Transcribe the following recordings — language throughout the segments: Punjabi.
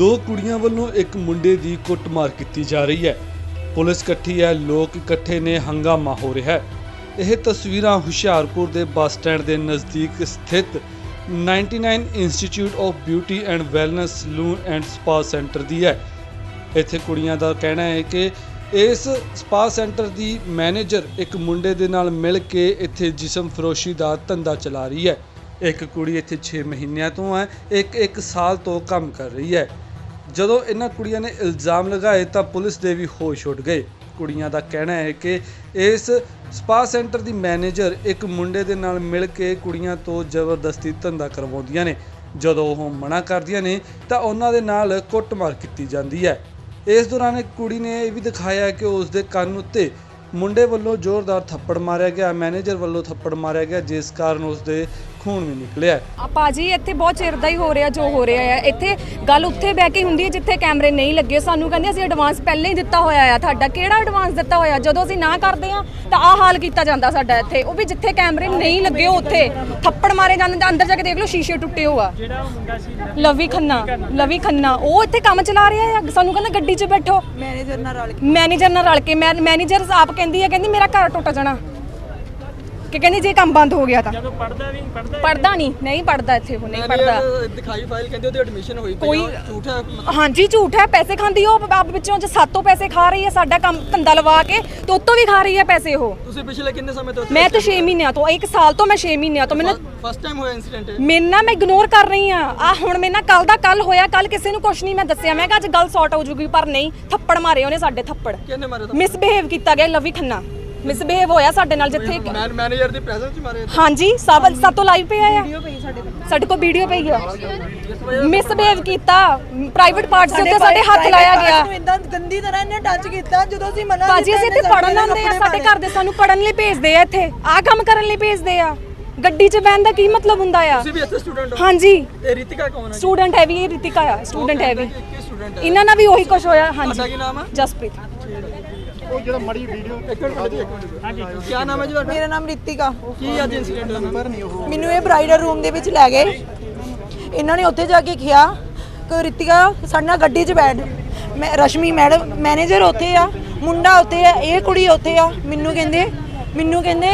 ਦੋ ਕੁੜੀਆਂ ਵੱਲੋਂ ਇੱਕ ਮੁੰਡੇ ਦੀ ਕੁੱਟਮਾਰ ਕੀਤੀ ਜਾ ਰਹੀ ਹੈ। ਪੁਲਿਸ ਇਕੱਠੀ ਹੈ, ਲੋਕ ਇਕੱਠੇ ਨੇ, ਹੰਗਾਮਾ ਹੋ ਰਿਹਾ ਹੈ। ਇਹ ਤਸਵੀਰਾਂ ਹੁਸ਼ਿਆਰਪੁਰ ਦੇ ਬੱਸ ਸਟੈਂਡ ਦੇ ਨਜ਼ਦੀਕ ਸਥਿਤ 99 institute of beauty and wellness salon and spa centre ਦੀ ਹੈ। ਇੱਥੇ ਕੁੜੀਆਂ ਦਾ ਕਹਿਣਾ ਹੈ ਕਿ ਇਸ ਸਪਾ ਸੈਂਟਰ ਦੀ ਮੈਨੇਜਰ ਇੱਕ ਮੁੰਡੇ ਦੇ ਨਾਲ ਮਿਲ ਕੇ ਇੱਥੇ ਜਿਸਮ ਫਰੋਸ਼ੀ ਦਾ ਧੰਦਾ ਚਲਾ ਰਹੀ ਹੈ। ਇੱਕ ਕੁੜੀ ਇੱਥੇ 6 ਮਹੀਨਿਆਂ ਤੋਂ ਹੈ, ਇੱਕ ਇੱਕ ਸਾਲ ਤੋਂ ਕੰਮ ਕਰ ਰਹੀ ਹੈ। ਜਦੋਂ ਇਹਨਾਂ ਕੁੜੀਆਂ ਨੇ ਇਲਜ਼ਾਮ ਲਗਾਏ ਤਾਂ ਪੁਲਿਸ ਦੇ ਵੀ ਹੋਸ਼ ਉੱਡ ਗਏ। ਕੁੜੀਆਂ ਦਾ ਕਹਿਣਾ ਹੈ ਕਿ ਇਸ ਸਪਾ ਸੈਂਟਰ ਦੀ ਮੈਨੇਜਰ ਇੱਕ ਮੁੰਡੇ ਦੇ ਨਾਲ ਮਿਲ ਕੇ ਕੁੜੀਆਂ ਤੋਂ ਜ਼ਬਰਦਸਤੀ ਧੰਦਾ ਕਰਵਾਉਂਦੀਆਂ ਨੇ। ਜਦੋਂ ਉਹ ਮਨਾ ਕਰਦੀਆਂ ਨੇ ਤਾਂ ਉਹਨਾਂ ਦੇ ਨਾਲ ਕੁੱਟਮਾਰ ਕੀਤੀ ਜਾਂਦੀ ਹੈ। ਇਸ ਦੌਰਾਨ ਇੱਕ ਕੁੜੀ ਨੇ ਇਹ ਵੀ ਦਿਖਾਇਆ ਕਿ ਉਸ ਦੇ ਕੰਨ ਉੱਤੇ ਮੁੰਡੇ ਵੱਲੋਂ ਜ਼ੋਰਦਾਰ ਥੱਪੜ ਮਾਰਿਆ ਗਿਆ, ਮੈਨੇਜਰ ਵੱਲੋਂ ਥੱਪੜ ਮਾਰਿਆ ਗਿਆ, ਜਿਸ ਕਾਰਨ ਉਸ ਦੇ ਖੂਨ ਵੀ ਨਿਕਲਿਆ ਆ ਭਾਜੀ ਇੱਥੇ ਬਹੁਤ ਚਿਰ ਦਾ ਹੀ ਹੋ ਰਿਹਾ ਜੋ ਹੋ ਰਿਹਾ ਹੈ ਇੱਥੇ ਗੱਲ ਉੱਥੇ ਬਹਿ ਕੇ ਹੁੰਦੀ ਹੈ ਜਿੱਥੇ ਕੈਮਰੇ ਨਹੀਂ ਲੱਗੇ। ਸਾਨੂੰ ਕਹਿੰਦੇ ਅਸੀਂ ਐਡਵਾਂਸ ਪਹਿਲਾਂ ਹੀ ਦਿੱਤਾ ਹੋਇਆ ਆ ਤੁਹਾਡਾ ਕਿਹੜਾ ਐਡਵਾਂਸ ਦਿੱਤਾ ਹੋਇਆ? ਜਦੋਂ ਅਸੀਂ ਨਾ ਕਰਦੇ ਆ ਤਾਂ ਆਹ ਹਾਲ ਕੀਤਾ ਜਾਂਦਾ ਸਾਡਾ ਇੱਥੇ। ਉਹ ਵੀ ਜਿੱਥੇ ਕੈਮਰੇ ਨਹੀਂ ਲੱਗੇ ਉੱਥੇ। ਥੱਪੜ ਮਾਰੇ ਜਾਂਦੇ ਤਾਂ ਅੰਦਰ ਜਾ ਕੇ ਦੇਖ ਲਓ ਸ਼ੀਸ਼ੇ ਟੁੱਟੇ ਹੋਆ। ਲਵੀ ਖੰਨਾ ਲਵੀ ਖੰਨਾ। ਉਹ ਇੱਥੇ ਕੰਮ ਚਲਾ ਰਿਹਾ ਆ। ਸਾਨੂੰ ਕਹਿੰਦਾ ਗੱਡੀ 'ਚ ਬੈਠੋ। ਮੈਨੇਜਰ ਨਾਲ ਰਲ ਕੇ। ਮੈਨੇਜਰ ਨਾਲ ਰਲ ਕੇ। ਮੈਨੇਜਰ ਆਪ ਕਹਿੰਦੀ ਹੈ ਕਹਿੰਦੀ ਮੇਰਾ ਘਰ ਟੁੱਟ ਜਾਣਾ। ਕਿ ਕਹਿੰਦੀ ਜੇ ਕੰਮ ਬੰਦ ਹੋ ਗਿਆ ਤਾਂ। ਜਦੋਂ ਪੜਦਾ ਵੀ ਪੜਦਾ ਪੜਦਾ ਨਹੀਂ। ਨਹੀਂ। ਪੜਦਾ ਇੱਥੇ ਉਹ ਨਹੀਂ ਪੜਦਾ ਦਿਖਾਈ ਫਾਈਲ ਕਹਿੰਦੇ ਉਹਦੀ ਐਡਮਿਸ਼ਨ ਹੋਈ ਪਈ ਕੋਈ- ਝੂਠ ਹੈ। ਹਾਂਜੀ ਝੂਠ ਹੈ ਪੈਸੇ ਖਾਂਦੀ ਉਹ ਆਪ ਵਿੱਚੋਂ ਜੇ ਸਾਤੋਂ ਪੈਸੇ ਖਾ ਰਹੀ ਹੈ ਸਾਡਾ ਕੰਮ ਧੰਦਾ ਲਵਾ ਕੇ ਤੇ ਉਤੋਂ ਵੀ ਖਾ ਰਹੀ ਹੈ ਪੈਸੇ ਉਹ। ਤੁਸੀਂ ਪਿਛਲੇ ਕਿੰਨੇ ਸਮੇਂ ਤੋਂ ਮੈਂ ਤਾਂ 6 ਮਹੀਨਿਆਂ ਤੋਂ 1 ਸਾਲ ਤੋਂ ਮੈਂ 6 ਮਹੀਨਿਆਂ ਤੋਂ ਮੈਨੂੰ ਫਸਟ ਟਾਈਮ ਹੋਇਆ ਇਨਸੀਡੈਂਟ ਮੇਰੇ ਨਾਲ ਮੈਂ ਇਗਨੋਰ ਕਰ ਰਹੀ ਆ ਆ ਹੁਣ ਮੇਰੇ ਨਾਲ ਕੱਲ ਦਾ ਕੱਲ ਹੋਇਆ ਕੱਲ ਕਿਸੇ ਨੂੰ ਕੁਝ ਨਹੀਂ ਮੈਂ ਦੱਸਿਆ। ਮੈਂ ਕਿਹਾ ਅੱਜ ਗੱਲ ਸੌਟ ਹੋ ਜੂਗੀ ਪਰ ਨਹੀਂ ਥੱਪੜ ਮਾਰੇ ਉਹਨੇ ਸਾਡੇ ਥੱਪੜ। ਕਿੰਨੇ ਮਾਰੇ ਮਿਸਬਿਹੇਵ ਕੀਤਾ ਗਿਆ ਲਵੀ ਖੰਨਾ। ਮਿਸਬਿਹੇਵ ਹੋਇਆ ਸਾਡੇ ਨਾਲ ਜਿੱਥੇ ਮੈਨ ਮੈਨੇਜਰ ਦੀ ਪ੍ਰੈਜ਼ੈਂਸ ਚ ਮਾਰੇ ਹਾਂਜੀ ਸਭ ਸਾਤੋਂ ਲਾਈਵ ਪਿਆ ਆ। ਸਾਡੇ ਕੋਲ। ਵੀਡੀਓ ਪਈ ਆ। ਮਿਸਬਿਹੇਵ ਕੀਤਾ। ਪ੍ਰਾਈਵੇਟ ਪਾਰਟਸ ਦੇ ਉੱਤੇ ਸਾਡੇ ਹੱਥ ਲਾਇਆ ਗਿਆ। ਇਦਾਂ ਗੰਦੀ ਤਰ੍ਹਾਂ ਇਹਨੇ ਟੱਚ ਕੀਤਾ ਜਦੋਂ ਅਸੀਂ ਮਨਾ ਬਾਜੀ ਅਸੀਂ ਇੱਥੇ ਪੜਨ ਆਉਂਦੇ ਆ ਸਾਡੇ ਘਰ ਦੇ ਸਾਨੂੰ ਪੜਨ ਲਈ ਭੇਜਦੇ ਆ ਇੱਥੇ। ਆਹ ਕੰਮ ਕਰਨ ਲਈ ਭੇਜਦੇ ਆ। ਗੱਡੀ 'ਚ ਬਹਿਣ ਦਾ ਕੀ ਮਤਲਬ ਹੁੰਦਾ ਆ? ਤੁਸੀਂ ਵੀ ਇੱਥੇ ਸਟੂਡੈਂਟ ਹੋ? ਹਾਂਜੀ। ਇਹ ਰਿਤਿਕਾ ਕੌਣ ਹੈ ਸਟੂਡੈਂਟ ਹੈ ਵੀ ਇਹ ਰਿਤਿਕਾ ਆ। ਸਟੂਡੈਂਟ ਹੈ ਵੀ। ਇਹਨਾਂ ਨਾਲ ਵੀ ਉਹੀ ਕੁਝ ਹੋਇਆ। ਤੁਹਾਡਾ ਕੀ ਹਾਂਜੀ ਨਾਮ ਹੈ ਜਸਪ੍ਰੀਤ। ਇੱਕ ਮਿੰਟ ਭਾਜੀ ਇੱਕ ਮਿੰਟ ਹਾਂਜੀ ਕੀ ਨਾਮ ਹੈ ਜੀ ਤੁਹਾਡਾ? ਮੇਰਾ ਨਾਮ ਰਿਤਿਕਾ। ਕੀ ਅੱਜ ਇਨਸੀਡੈਂਟ ਹੋਇਆ? ਮੈਨੂੰ ਇਹ ਬ੍ਰਾਈਡਲ ਰੂਮ ਦੇ ਵਿੱਚ ਲੈ ਗਏ। ਇਹਨਾਂ ਨੇ ਉੱਥੇ ਜਾ ਕੇ ਕਿਹਾ ਕਿ ਰਿਤਿਕਾ ਸਾਡੇ ਨਾਲ ਗੱਡੀ 'ਚ ਬੈਠ। ਮੈਂ ਰਸ਼ਮੀ ਮੈਡਮ ਮੈਨੇਜਰ ਉੱਥੇ ਆ ਮੁੰਡਾ ਉੱਥੇ ਆ ਇਹ ਕੁੜੀ ਉੱਥੇ ਆ। ਮੈਨੂੰ ਕਹਿੰਦੇ ਮੈਨੂੰ ਕਹਿੰਦੇ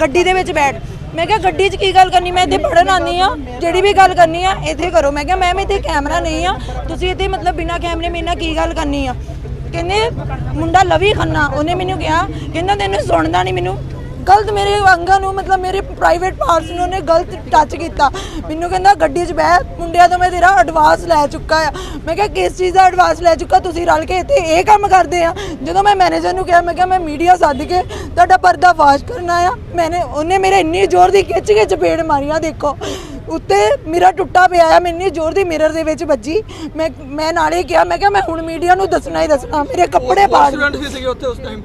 ਗੱਡੀ ਦੇ ਵਿੱਚ ਬੈਠ। ਮੈਂ ਕਿਹਾ ਗੱਡੀ 'ਚ ਕੀ ਗੱਲ ਕਰਨੀ? ਮੈਂ ਇੱਥੇ ਪੜਨ ਆਨੀ ਆ ਜਿਹੜੀ ਵੀ ਗੱਲ ਕਰਨੀ ਆ ਇੱਥੇ ਕਰੋ। ਮੈਂ ਕਿਹਾ ਮੈਮ ਇੱਥੇ ਕੈਮਰਾ ਨਹੀਂ ਆ। ਤੁਸੀਂ ਇੱਥੇ ਮਤਲਬ ਬਿਨਾ ਕੈਮਰੇ ਮੇਰੇ ਨਾਲ ਕੀ ਗੱਲ ਕਰਨੀ ਆ? ਕਹਿੰਦੇ, ਮੁੰਡਾ ਲਵੀ ਖੰਨਾ। ਉਹਨੇ ਮੈਨੂੰ ਕਿਹਾ ਕਹਿੰਦਾ ਤੈਨੂੰ ਸੁਣਦਾ ਨਹੀਂ ਮੈਨੂੰ। ਗਲਤ ਮੇਰੇ ਅੰਗਾਂ ਨੂੰ, ਮਤਲਬ ਮੇਰੇ ਪ੍ਰਾਈਵੇਟ ਪਾਰਟਸ ਨੂੰ ਉਹਨੇ ਗਲਤ ਟੱਚ ਕੀਤਾ। ਮੈਨੂੰ ਕਹਿੰਦਾ, ਗੱਡੀ 'ਚ ਬਹਿ, ਮੁੰਡਿਆਂ ਤੋਂ ਮੈਂ ਤੇਰਾ ਐਡਵਾਂਸ ਲੈ ਚੁੱਕਾ ਆ। ਮੈਂ ਕਿਹਾ, ਕਿਸ ਚੀਜ਼ ਦਾ ਐਡਵਾਂਸ ਲੈ ਚੁੱਕਾ? ਤੁਸੀਂ ਰਲ ਕੇ ਇੱਥੇ ਇਹ ਕੰਮ ਕਰਦੇ ਆ? ਜਦੋਂ ਮੈਂ ਮੈਨੇਜਰ ਨੂੰ ਕਿਹਾ, ਮੈਂ ਕਿਹਾ, ਮੈਂ ਮੀਡੀਆ ਸੱਦ ਕੇ ਤੁਹਾਡਾ ਪਰਦਾਫਾਸ਼ ਕਰਨਾ ਆ ਮੈਨੇ, ਉਹਨੇ ਮੇਰੇ ਇੰਨੀ ਜ਼ੋਰ ਦੀ ਖਿੱਚ ਕੇ ਚਪੇੜ ਮਾਰੀਆਂ ਦੇਖੋ। ਉੱਤੇ ਮੇਰਾ ਟੁੱਟਾ ਪਿਆ ਆ ਮੈਂ ਇੰਨੀ ਜ਼ੋਰ ਦੀ ਮਿਰਰ ਦੇ ਵਿੱਚ ਵੱਜੀ। ਮੈਂ ਮੈਂ ਨਾਲੇ ਕਿਹਾ ਮੈਂ ਕਿਹਾ ਮੈਂ ਹੁਣ ਮੀਡੀਆ ਨੂੰ ਦੱਸਣਾ ਹੀ ਦੱਸਣਾ ਮੇਰੇ ਕੱਪੜੇ ਪਾੜ ਸਟੂਡੈਂਟ ਵੀ ਸੀਗੇ ਉੱਥੇ ਉਸ ਟਾਈਮ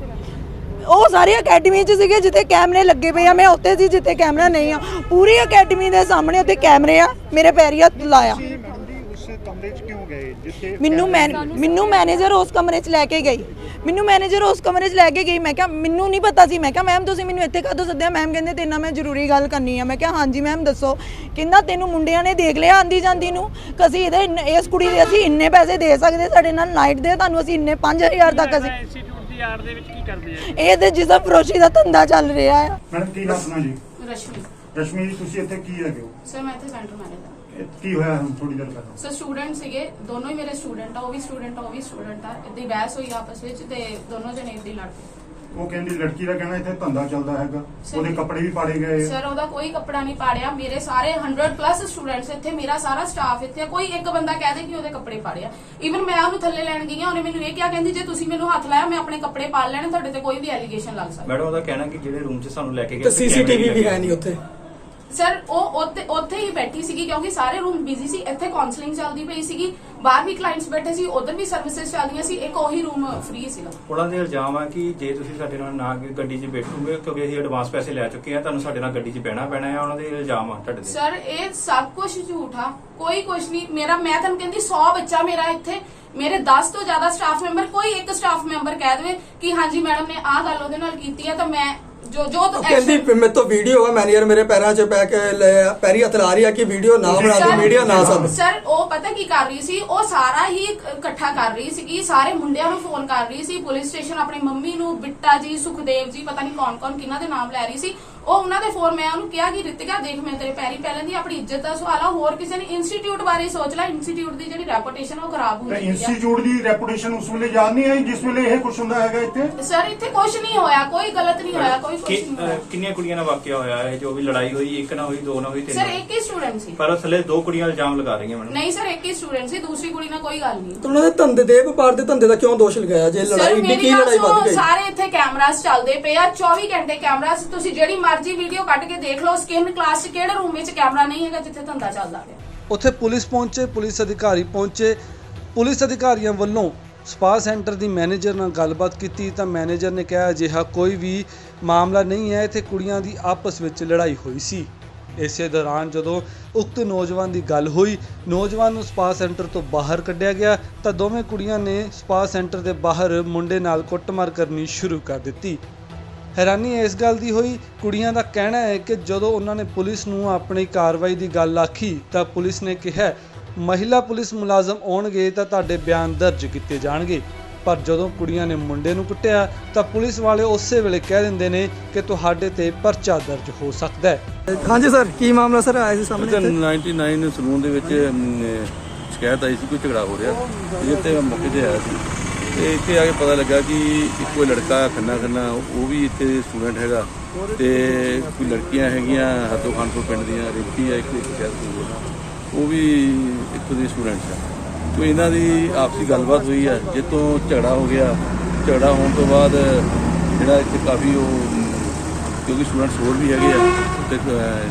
ਉਹ ਸਾਰੇ ਅਕੈਡਮੀ 'ਚ ਸੀਗੇ ਜਿੱਥੇ ਕੈਮਰੇ ਲੱਗੇ ਪਏ ਆ ਮੈਂ ਉੱਥੇ ਸੀ ਜਿੱਥੇ ਕੈਮਰਾ ਨਹੀਂ ਆ। ਪੂਰੀ ਅਕੈਡਮੀ ਦੇ ਸਾਹਮਣੇ ਉੱਥੇ ਕੈਮਰੇ ਆ ਮੇਰੇ ਪੈਰੀ ਹੱਥ ਲਾਇਆ। ਮੈਡਮ ਜੀ ਉਸ ਕਮਰੇ 'ਚ ਕਿਉਂ ਗਏ? ਜਿੱਥੇ ਮੈਨੂੰ ਮੈਨ ਮੈਨੂੰ ਮੈਨੇਜਰ ਉਸ ਕਮਰੇ 'ਚ ਲੈ ਕੇ ਗਈ। ਮੈਨੂੰ ਮੈਨੇਜਰ ਉਸ ਕਮਰੇ 'ਚ ਲੈ ਕੇ ਗਈ। ਮੈਂ ਕਿਹਾ ਮੈਨੂੰ ਨਹੀਂ ਪਤਾ ਸੀ। ਮੈਂ ਕਿਹਾ ਮੈਮ ਤੁਸੀਂ ਮੈਨੂੰ ਇੱਥੇ ਕਦੋਂ ਸੱਦਿਆ? ਮੈਮ ਕਹਿੰਦੇ ਤੇਰੇ ਨਾਲ ਮੈਂ ਜ਼ਰੂਰੀ ਗੱਲ ਕਰਨੀ ਆ। ਮੈਂ ਕਿਹਾ ਹਾਂਜੀ ਮੈਮ ਦੱਸੋ। ਕਹਿੰਦਾ ਤੈਨੂੰ ਮੁੰਡਿਆਂ ਨੇ ਦੇਖ ਲਿਆ ਆਂਦੀ ਜਾਂਦੀ ਨੂੰ? ਕਿ ਅਸੀਂ ਇਹਦੇ ਇੰਨੇ- ਇਸ ਕੁੜੀ ਦੇ ਅਸੀਂ ਇੰਨੇ ਪੈਸੇ ਦੇ ਸਕਦੇ ਸਾਡੇ ਨਾਲ ਨਾਈਟ ਦੇ ਤੁਹਾਨੂੰ ਅਸੀਂ ਇੰਨੇ 5000 ਤੱਕ ਅਸੀਂ ਇੰਸਟੀਚਿਊਟ ਦੀ ਵਿੱਚ ਕੀ ਕਰਦੇ ਆ? ਇਹ ਤੇ ਜਿਸਮ ਫਰੋਸ਼ੀ ਦਾ ਧੰਦਾ ਚੱਲ ਰਿਹਾ ਆ। ਮੈਡਮ ਕੀ ਨਾਮ ਆਪਣਾ ਜੀ? ਰਸ਼ਮੀ। ਰਸ਼ਮੀ ਜੀ ਤੁਸੀਂ ਇੱਥੇ ਕੀ ਹੈਗੇ ਹੋ? ਸਰ ਮੈਂ ਇੱਥੇ ਸੈਂਟਰ ਮੈਨੇਜਰ ਇਹ ਕੀ ਹੋਇਆ ਹੁਣ ਥੋੜੀ ਦੇਰ ਪਹਿਲਾਂ? ਸਰ ਸਟੂਡੈਂਟ ਸੀਗੇ ਦੋਨੋਂ ਹੀ ਮੇਰੇ ਸਟੂਡੈਂਟ ਆ ਉਹ ਵੀ ਸਟੂਡੈਂਟ ਆ ਉਹ ਵੀ ਸਟੂਡੈਂਟ ਆ। ਇੱਦਾਂ ਹੀ ਬਹਿਸ ਹੋਈ ਆਪਸ ਵਿੱਚ ਤੇ ਦੋਨੋਂ ਜਣੇ ਇੱਦਾਂ ਹੀ ਲੜ ਪਏ। ਉਹ ਕਹਿੰਦੀ ਲੜਕੀ ਦਾ ਕਹਿਣਾ ਇੱਥੇ ਧੰਦਾ ਚੱਲਦਾ ਹੈਗਾ। ਉਹਦੇ ਕੱਪੜੇ ਵੀ ਪਾੜੇ ਗਏ ਸਰ ਉਹਦਾ ਕੋਈ ਕੱਪੜਾ ਨਹੀਂ ਪਾੜਿਆ। ਮੇਰੇ ਸਾਰੇ 100 ਪਲੱਸ ਸਟੂਡੈਂਟਸ ਇੱਥੇ ਮੇਰਾ ਸਾਰਾ ਸਟਾਫ ਇੱਥੇ ਆ। ਕੋਈ ਇੱਕ ਬੰਦਾ ਕਹਿ ਦੇ ਕਿ ਉਹਦੇ ਕੱਪੜੇ ਪਾੜਿਆ। ਇਵਨ ਮੈਂ ਉਹਨੂੰ ਥੱਲੇ ਲੈਣ ਗਈ ਆ ਉਹਨੇ ਮੈਨੂੰ ਇਹ ਕਿਹਾ ਕਹਿੰਦੀ ਜੇ ਤੁਸੀਂ ਮੈਨੂੰ ਹੱਥ ਲਾਇਆ ਮੈਂ ਆਪਣੇ ਕੱਪੜੇ ਪਾੜ ਲੈਣੇ ਤੁਹਾਡੇ ਤੇ ਕੋਈ ਵੀ ਐਲੀਗੇਸ਼ਨ ਲੱਗ ਸਕਦਾ। ਮੈਡਮ ਉਹਦਾ ਕਹਿਣਾ ਕਿ ਜਿਹੜੇ ਰੂਮ 'ਚ ਸਾਨੂੰ ਲੈ ਕੇ ਗਏ ਤੇ ਉੱਥੇ ਸੀਸੀਟੀਵੀ ਵੀ ਹੈ ਨਹੀਂ ਉੱਥੇ। ਸਰ ਉਹ ਉੱਥੇ ਉੱਥੇ ਹੀ ਬੈਠੀ ਸੀਗੀ ਕਿਉਂਕਿ ਸਾਰੇ ਰੂਮ ਬਿਜ਼ੀ ਸੀ। ਇੱਥੇ ਕਾਉਂਸਲਿੰਗ ਚੱਲਦੀ ਪਈ ਸੀਗੀ। ਬਾਹਰ ਵੀ ਕਲਾਇੰਟਸ ਬੈਠੇ ਸੀ ਉਧਰ ਵੀ ਸਰਵਿਸਿਜ਼ ਚੱਲਦੀਆਂ ਸੀ। ਇੱਕ ਉਹੀ ਰੂਮ ਫ੍ਰੀ ਸੀਗਾ। ਉਹਨਾਂ ਦੇ ਇਲਜ਼ਾਮ ਆ ਕਿ ਜੇ ਤੁਸੀਂ ਸਾਡੇ ਨਾਲ ਨਾ ਗੱਡੀ 'ਚ ਬੈਠੋਗੇ ਕਿਉਂਕਿ ਅਸੀਂ ਐਡਵਾਂਸ ਪੈਸੇ ਲੈ ਚੁੱਕੇ ਆ ਤੁਹਾਨੂੰ ਸਾਡੇ ਨਾਲ ਗੱਡੀ 'ਚ ਬਹਿਣਾ ਪੈਣਾ ਹੈ ਉਹਨਾਂ ਦੇ ਇਲਜ਼ਾਮ ਆ ਤੁਹਾਡੇ ਤੇ। ਸਰ ਇਹ ਸਭ ਕੁਝ ਝੂਠਾ ਕੋਈ ਕੁਝ ਨਹੀਂ। ਮੇਰਾ ਮੈਂ ਤੁਹਾਨੂੰ ਕਹਿੰਦੀ 100 ਬੱਚਾ ਮੇਰਾ ਇੱਥੇ। ਮੇਰੇ 10 ਤੋਂ ਜ਼ਿਆਦਾ ਸਟਾਫ ਮੈਂਬਰ ਕੋਈ ਇੱਕ ਸਟਾਫ ਮੈਂਬਰ ਕਹਿ ਦੇਵੇ ਕਿ ਹਾਂਜੀ ਮੈਡਮ ਨੇ ਆਹ ਗੱਲ ਉਹਦੇ ਨਾਲ ਕੀਤੀ ਹੈ ਤਾਂ ਮੈਂ ਜੋ ਜੋ ਉਹ ਕਹਿੰਦੀ ਵੀ ਮੇਰੇ ਤੋਂ ਵੀਡੀਓ ਆ ਮੈਨੇਜਰ ਮੇਰੇ ਪੈਰਾਂ 'ਚ ਪੈ ਕੇ ਲੈ- ਪੈਰੀ ਹੱਥ ਲਾ ਰਹੀ ਆ ਕਿ ਵੀਡੀਓ ਨਾ ਬਣਾ ਦਿਓ ਮੀਡੀਆ ਨਾ ਸਭ। ਸਰ ਉਹ ਪਤਾ ਕੀ ਕਰ ਰਹੀ ਸੀ? ਉਹ ਸਾਰਾ ਹੀ ਇਕ- ਇਕੱਠਾ ਕਰ ਰਹੀ ਸੀਗੀ ਸਾਰੇ ਮੁੰਡਿਆਂ ਨੂੰ ਫੋਨ ਕਰ ਰਹੀ ਸੀ ਪੁਲਿਸ ਸਟੇਸ਼ਨ ਆਪਣੀ ਮੰਮੀ ਨੂੰ ਬਿੱਟਾ ਜੀ ਸੁਖਦੇਵ ਜੀ ਪਤਾ ਨਹੀਂ ਕੌਣ ਕੌਣ ਕਿਹਨਾਂ ਦੇ ਨਾਮ ਲੈ ਰਹੀ ਸੀ ਉਹ ਉਹਨਾਂ ਦੇ ਫੋਨ ਮੈਂ ਉਹਨੂੰ ਕਿਹਾ ਕਿ ਰਿਤਿਕਾ ਦੇਖ ਮੈਂ ਤੇਰੇ ਪੈਰੀ ਪੈ ਲੈਂਦੀ ਆਪਣੀ ਇੱਜ਼ਤ ਦਾ ਸਵਾਲ ਆ ਹੋਰ ਕਿਸੇ ਨੇ ਇੰਸਟੀਚਿਊਟ ਬਾਰੇ ਸੋਚ ਲੈ ਇੰਸਟੀਚਿਊਟ ਦੀ ਜਿਹੜੀ ਰੈਪੂਟੇਸ਼ਨ ਉਹ ਖਰਾਬ ਹੋ ਰਹੀ ਹੈ ਇੰਸਟੀਚਿਊਟ ਦੀ ਰੈਪੂਟੇਸ਼ਨ ਉਸ ਵੇਲੇ ਯਾਦ ਨਹੀਂ ਆਈ ਜਿਸ ਵੇਲੇ ਇਹ ਕੁਝ ਹੁੰਦਾ ਹੈਗਾ ਇੱਥੇ? ਸਰ ਇੱਥੇ ਕੁਝ ਨਹੀਂ ਹੋਇਆ ਕੋਈ ਗਲਤ ਨਹੀਂ ਹੋਇਆ ਕੋਈ ਕੁਝ ਕਿ- ਨਹੀਂ ਅਹ ਹੋਇਆ। ਕਿੰਨੀਆਂ ਕੁੜੀਆਂ ਨਾਲ ਵਾਕਿਆ ਹੋਇਆ ਹੈ ਜੋ ਵੀ ਲੜਾਈ ਹੋਈ ਇੱਕ ਨਾ ਹੋਈ ਦੋ ਨਾ ਹੋਈ ਤਿੰਨ ਸਰ। ਇੱਕ ਹੀ ਸਟੂਡੈਂਟ ਸੀ। ਪਰ ਥੱਲੇ ਦੋ ਕੁੜੀਆਂ ਇਲਜ਼ਾਮ ਲਗਾ ਰਹੀਆਂ ਮੈਨੂੰ। ਨਹੀਂ ਸਰ ਇੱਕ ਹੀ ਸਟੂਡੈਂਟ ਸੀ ਦੂਸਰੀ ਕੁੜੀ ਨਾਲ ਕੋਈ ਗੱਲ ਨਹੀਂ। ਤੇ ਉਹਨਾਂ ਦੇ ਧੰਦੇ ਦੇ ਵਪਾਰ ਦੇ ਧੰਦੇ ਦਾ ਕਿਉਂ ਦੋਸ਼ ਲਗਾਇਆ? ਜੇ ਸਰ ਲੜਾਈ ਦੀ ਮੇਰੀ ਕੀ ਗੱਲ ਲੜਾਈ ਵੱਧ ਸੁਣੋ ਗਈ। ਸਾਰੇ ਇੱਥੇ ਕੈਮਰਾਸ ਚੱਲਦੇ ਪਏ ਆ 24 ਘੰਟੇ ਕੈਮਰਾਸ ਤੁਸੀਂ ਜਿਹੜੀ ਮਰਜ਼ੀ ਵੀਡੀਓ ਕੱਢ ਕੇ ਦੇਖ ਲਓ। ਸਕਿਨ ਕਲਾਸ 'ਚ ਕਿਹੜੇ ਰੂਮ ਵਿੱਚ ਕੈਮਰਾ ਨਹੀਂ ਹੈਗਾ ਜਿੱਥੇ ਧੰਦਾ ਚੱਲਦਾ ਪਿਆ? ਉੱਥੇ ਪੁਲਿਸ ਪਹੁੰਚੇ, ਪੁਲਿਸ ਅਧਿਕਾਰੀ ਪਹੁੰਚੇ। ਪੁਲਿਸ ਅਧਿਕਾਰੀਆਂ ਵੱਲੋਂ ਸਪਾ ਸੈਂਟਰ ਦੀ ਮੈਨੇਜਰ ਨਾਲ ਗੱਲਬਾਤ ਕੀਤੀ ਤਾਂ ਮੈਨੇਜਰ ਨੇ ਕਿਹਾ, ਅਜਿਹਾ ਕੋਈ ਵੀ ਮਾਮਲਾ ਨਹੀਂ ਹੈ। ਇੱਥੇ ਕੁੜੀਆਂ ਦੀ ਆਪਸ ਵਿੱਚ ਲੜਾਈ ਹੋਈ ਸੀ। ਇਸੇ ਦੌਰਾਨ ਜਦੋਂ ਉਕਤ ਨੌਜਵਾਨ ਦੀ ਗੱਲ ਹੋਈ, ਨੌਜਵਾਨ ਨੂੰ ਸਪਾ ਸੈਂਟਰ ਤੋਂ ਬਾਹਰ ਕੱਢਿਆ ਗਿਆ ਤਾਂ ਦੋਵੇਂ ਕੁੜੀਆਂ ਨੇ ਸਪਾ ਸੈਂਟਰ ਦੇ ਬਾਹਰ ਮੁੰਡੇ ਨਾਲ ਕੁੱਟਮਾਰ ਕਰਨੀ ਸ਼ੁਰੂ ਕਰ ਦਿੱਤੀ। ਹੈਰਾਨੀ ਇਸ ਗੱਲ ਦੀ ਹੋਈ। ਕੁੜੀਆਂ ਦਾ ਕਹਿਣਾ ਹੈ ਕਿ ਜਦੋਂ ਉਹਨਾਂ ਨੇ ਪੁਲਿਸ ਨੂੰ ਆਪਣੀ ਕਾਰਵਾਈ ਦੀ ਗੱਲ ਆਖੀ ਤਾਂ ਪੁਲਿਸ ਨੇ ਕਿਹਾ ਮਹਿਲਾ ਪੁਲਿਸ ਮੁਲਾਜ਼ਮ ਆਉਣਗੇ ਤਾਂ ਤੁਹਾਡੇ ਬਿਆਨ ਦਰਜ ਕੀਤੇ ਜਾਣਗੇ। ਪਰ ਜਦੋਂ ਕੁੜੀਆਂ ਨੇ ਮੁੰਡੇ ਨੂੰ ਕੁੱਟਿਆ ਤਾਂ ਪੁਲਿਸ ਵਾਲੇ ਉਸੇ ਵੇਲੇ ਕਹਿ ਦਿੰਦੇ ਨੇ ਕਿ ਤੁਹਾਡੇ ਤੇ ਪਰਚਾ ਦਰਜ ਹੋ ਸਕਦਾ ਹੈ। ਹਾਂਜੀ ਸਰ ਕੀ ਮਾਮਲਾ ਸਰ ਆਇਆ ਸੀ ਸਾਹਮਣੇ ਤੇ ਇੱਥੇ? 99 ਸਲੂਨ ਦੇ ਵਿੱਚ ਸ਼ਿਕਾਇਤ ਆਈ ਸੀ ਕੋਈ ਝਗੜਾ ਹੋ ਰਿਹਾ। ਮੌਕੇ ਤੇ ਆਇਆ ਸੀ। ਤੇ ਇੱਥੇ ਆ ਕੇ ਪਤਾ ਲੱਗਾ ਕਿ ਇੱਕੋ ਲੜਕਾ ਖੰਨਾ ਖੰਨਾ, ਉਹ ਵੀ ਇੱਥੇ ਸਟੂਡੈਂਟ ਹੈਗਾ ਤੇ ਕੋਈ ਲੜਕੀਆਂ ਹੈਗੀਆਂ ਹੱਥੋਂ ਖਾਨਪੁਰ ਪਿੰਡ ਦੀਆਂ, ਰਿੰਪੀ ਆ ਇੱਕ ਇੱਕ ਸ਼ਾਇਦ ਕੋਈ ਉਹ ਵੀ ਇੱਥੋਂ ਦੀ ਸਟੂਡੈਂਟ ਆ। ਤੋ ਇਹਨਾਂ ਦੀ ਆਪਸੀ ਗੱਲਬਾਤ ਹੋਈ ਹੈ ਜਿੱਤੋਂ ਝਗੜਾ ਹੋ ਗਿਆ। ਝਗੜਾ ਹੋਣ ਤੋਂ ਬਾਅਦ ਜਿਹੜਾ ਇੱਥੇ ਕਾਫੀ ਉਹ, ਕਿਉਂਕਿ ਸਟੂਡੈਂਟਸ ਹੋਰ ਵੀ ਹੈਗੇ ਆ ਤੇ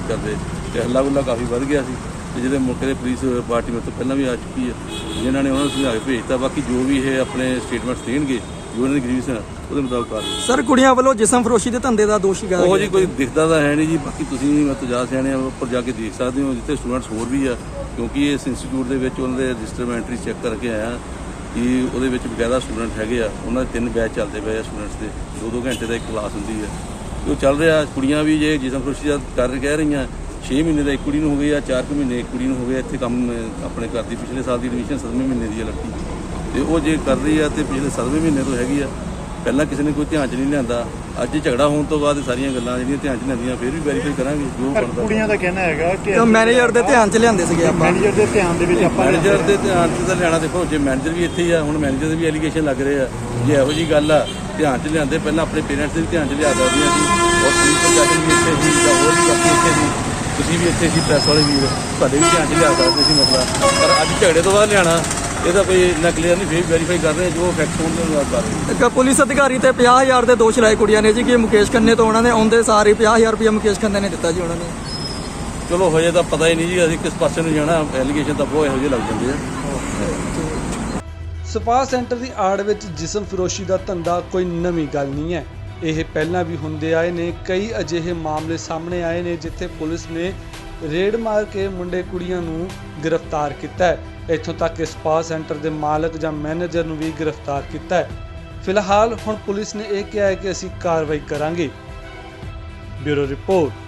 ਕਰਦੇ ਤੇ ਹੱਲਾ ਗੁੱਲਾ ਕਾਫੀ ਵੱਧ ਗਿਆ ਸੀ। ਤੇ ਜਿਹਦੇ ਮੌਕੇ ਤੇ ਪੁਲਿਸ ਪਾਰਟੀ ਮੇਰੇ ਤੋਂ ਪਹਿਲਾਂ ਵੀ ਆ ਚੁੱਕੀ ਹੈ ਜਿਨ੍ਹਾਂ ਨੇ ਉਹਨਾਂ ਨੂੰ ਸਮਝਾ ਕੇ ਭੇਜਤਾ ਬਾਕੀ ਜੋ ਵੀ ਇਹ ਆਪਣੇ ਸਟੇਟਮੈਂਟਸ ਦੇਣਗੇ ਜੋ ਉਹਨਾਂ ਦੀ ਗ੍ਰੀਵਸ ਹੈ ਉਹਦੇ ਮੁਤਾਬਕ ਕਾਰਵਾਈ ਸਰ ਕੁੜੀਆਂ ਵੱਲੋਂ ਜਿਸਮ ਫਰੋਸ਼ੀ ਦੇ ਧੰਦੇ ਦਾ ਦੋਸ਼ ਲਗਾਇਆ ਉਹ ਜੀ ਕੋਈ ਦਿਖਦਾ ਤਾਂ ਹੈ ਨਹੀਂ ਜੀ ਬਾਕੀ ਤੁਸੀਂ ਮਤ ਜਾ ਸਿਆਣੇ ਆ, ਉੱਪਰ ਜਾ ਕੇ ਦੇਖ ਸਕਦੇ ਹੋ ਜਿੱਥੇ ਸਟੂਡੈਂਟਸ ਹੋਰ ਵੀ ਆ ਕਿਉਂਕਿ ਇਸ ਇੰਸਟੀਚਿਊਟ ਦੇ ਵਿੱਚ ਉਹਨਾਂ ਦੇ ਰਜਿਸਟਰ ਮੈਂ ਐਂਟਰੀ ਚੈੱਕ ਕਰਕੇ ਆਇਆ ਕਿ ਉਹਦੇ ਵਿੱਚ ਬਕਾਇਦਾ ਸਟੂਡੈਂਟ ਹੈਗੇ ਆ ਉਹਨਾਂ ਦੇ ਤਿੰਨ ਬੈਚ ਚੱਲਦੇ ਪਏ ਆ ਸਟੂਡੈਂਟਸ ਦੇ ਦੋ ਦੋ ਘੰਟੇ ਦਾ ਇੱਕ ਕਲਾਸ ਹੁੰਦੀ ਹੈ। ਤੇ ਉਹ ਚੱਲ ਰਿਹਾ ਕੁੜੀਆਂ ਵੀ ਜੇ ਜਿਸਮ ਫਰੋਸ਼ੀ ਦਾ ਕਰ ਕਹਿ ਰਹੀਆਂ 6 ਮਹੀਨੇ ਦਾ ਇੱਕ ਕੁੜੀ ਨੂੰ ਹੋ ਗਈ ਆ 4 ਕੁ ਮਹੀਨੇ ਇੱਕ ਕੁੜੀ ਨੂੰ ਹੋ ਗਿਆ ਇੱਥੇ ਕੰਮ ਆਪਣੇ ਘਰ ਦੀ ਪਿਛਲੇ ਸਾਲ ਦੀ ਐਡਮਿਸ਼ਨ 7ਵੇਂ ਮਹੀਨੇ ਦੀ ਆ ਲੜਕੀ। ਤੇ ਉਹ ਜੇ ਕਰ ਰਹੀ ਆ ਤੇ ਪਿਛਲੇ 7ਵੇਂ ਮਹੀਨੇ ਤੋਂ ਹੈਗੀ ਆ। ਪਹਿਲਾਂ ਕਿਸੇ ਨੇ ਕੋਈ ਧਿਆਨ 'ਚ ਨਹੀਂ ਲਿਆਂਦਾ। ਅੱਜ ਝਗੜਾ ਹੋਣ ਤੋਂ ਬਾਅਦ ਸਾਰੀਆਂ ਗੱਲਾਂ ਜਿਹੜੀਆਂ ਧਿਆਨ 'ਚ ਲੈਂਦੀਆਂ ਫਿਰ ਵੀ ਵੈਰੀਫਾਈ ਕਰਾਂਗੇ ਜੋ ਬਣਦਾ। ਕੁੜੀਆਂ ਦਾ ਕਹਿਣਾ ਹੈਗਾ ਕਿ ਤਾਂ ਮੈਨੇਜਰ ਦੇ ਧਿਆਨ 'ਚ ਲਿਆਂਦੇ ਸੀਗੇ ਆਪਾਂ। ਮੈਨੇਜਰ ਦੇ ਧਿਆਨ ਦੇ ਵਿੱਚ ਆਪਾਂ ਮੈਨੇਜਰ ਦੇ ਧਿਆਨ 'ਚ ਤਾਂ ਲੈਣਾ ਦੇਖੋ ਜੇ ਮੈਨੇਜਰ ਵੀ ਇੱਥੇ ਹੀ ਆ ਹੁਣ ਮੈਨੇਜਰ ਦੇ ਵੀ ਐਲੀਗੇਸ਼ਨ ਲੱਗ ਰਹੇ ਆ। ਜੇ ਇਹੋ ਜੀ ਗੱਲ ਆ ਧਿਆਨ 'ਚ ਲਿਆਂਦੇ ਪਹਿਲਾਂ ਆਪਣੇ ਪੇਰੈਂਟਸ ਦੇ ਵੀ ਧਿਆਨ 'ਚ ਲਿਆ ਕਰਦੀਆਂ ਸੀ ਔਰ ਪੁਲਿਸ ਪ੍ਰਸ਼ਾਸਨ ਵੀ ਇੱਥੇ ਸੀ ਜਾਂ ਹੋਰ ਵੀ ਬਾਕੀ ਇੱਥੇ ਸੀ ਤੁਸੀਂ ਵੀ ਇੱਥੇ ਸੀ ਪ੍ਰੈਸ ਵਾਲੇ ਵੀਰ। ਤੁਹਾਡੇ ਵੀ ਧਿਆਨ 'ਚ ਲਿਆ ਸਕਦੇ ਸੀ ਮਸਲਾ। ਪਰ ਅੱਜ ਝਗੜੇ ਤੋਂ ਬਾਅਦ ਲਿਆਣਾ ਇਹਦਾ ਕੋਈ ਕਲੀਅਰ ਨਹੀਂ ਫੇਰ ਵੈਰੀਫਾਈ ਕਰ ਰਹੇ ਜੋ ਫੈਕਟ ਹੋਣ ਦੇ ਨਾਲ ਕਰ ਰਹੇ। ਇੱਕ ਪੁਲਿਸ ਅਧਿਕਾਰੀ ਤੇ 50000 ਦੇ ਦੋਸ਼ ਲਾਏ ਕੁੜੀਆਂ ਨੇ ਜੀ ਕਿ ਮੁਕੇਸ਼ ਖੰਨੇ ਤੋਂ ਉਹਨਾਂ ਨੇ ਆਉਂਦੇ ਸਾਰ ਹੀ 50000 ਰੁਪਏ ਮੁਕੇਸ਼ ਖੰਨੇ ਨੇ ਦਿੱਤਾ ਜੀ ਉਹਨਾਂ ਨੇ। ਚਲੋ ਹਜੇ ਤਾਂ ਪਤਾ ਹੀ ਨਹੀਂ ਜੀ ਅਸੀਂ ਕਿਸ ਪਾਸੇ ਨੂੰ ਜਾਣਾ ਐਲੀਗੇਸ਼ਨ ਤਾਂ ਬਹੁਤ ਇਹੋ ਜਿਹੇ ਲੱਗ ਜਾਂਦੇ ਆ। ਸਪਾ ਸੈਂਟਰ ਦੀ ਆੜ ਵਿੱਚ ਜਿਸਮ ਫਰੋਸ਼ੀ ਦਾ ਧੰਦਾ ਕੋਈ ਨਵੀਂ ਗੱਲ ਨਹੀਂ ਹੈ। ਇਹ ਪਹਿਲਾਂ ਵੀ ਹੁੰਦੇ ਆਏ ਨੇ, ਕਈ ਅਜਿਹੇ ਮਾਮਲੇ ਸਾਹਮਣੇ ਆਏ ਨੇ ਜਿੱਥੇ ਪੁਲਿਸ ਨੇ ਰੇਡ ਮਾਰ ਕੇ ਮੁੰਡੇ ਕੁੜੀਆਂ ਨੂੰ ਗ੍ਰਿਫਤਾਰ ਕੀਤਾ ਹੈ। ਇੱਥੋਂ ਤੱਕ ਕਿ ਸਪਾ ਸੈਂਟਰ ਦੇ ਮਾਲਕ ਜਾਂ ਮੈਨੇਜਰ ਨੂੰ ਵੀ ਗ੍ਰਿਫਤਾਰ ਕੀਤਾ ਹੈ। ਫਿਲਹਾਲ ਹੁਣ ਪੁਲਿਸ ਨੇ ਇਹ ਕਿਹਾ ਹੈ ਕਿ ਅਸੀਂ ਕਾਰਵਾਈ ਕਰਾਂਗੇ। Bureau report.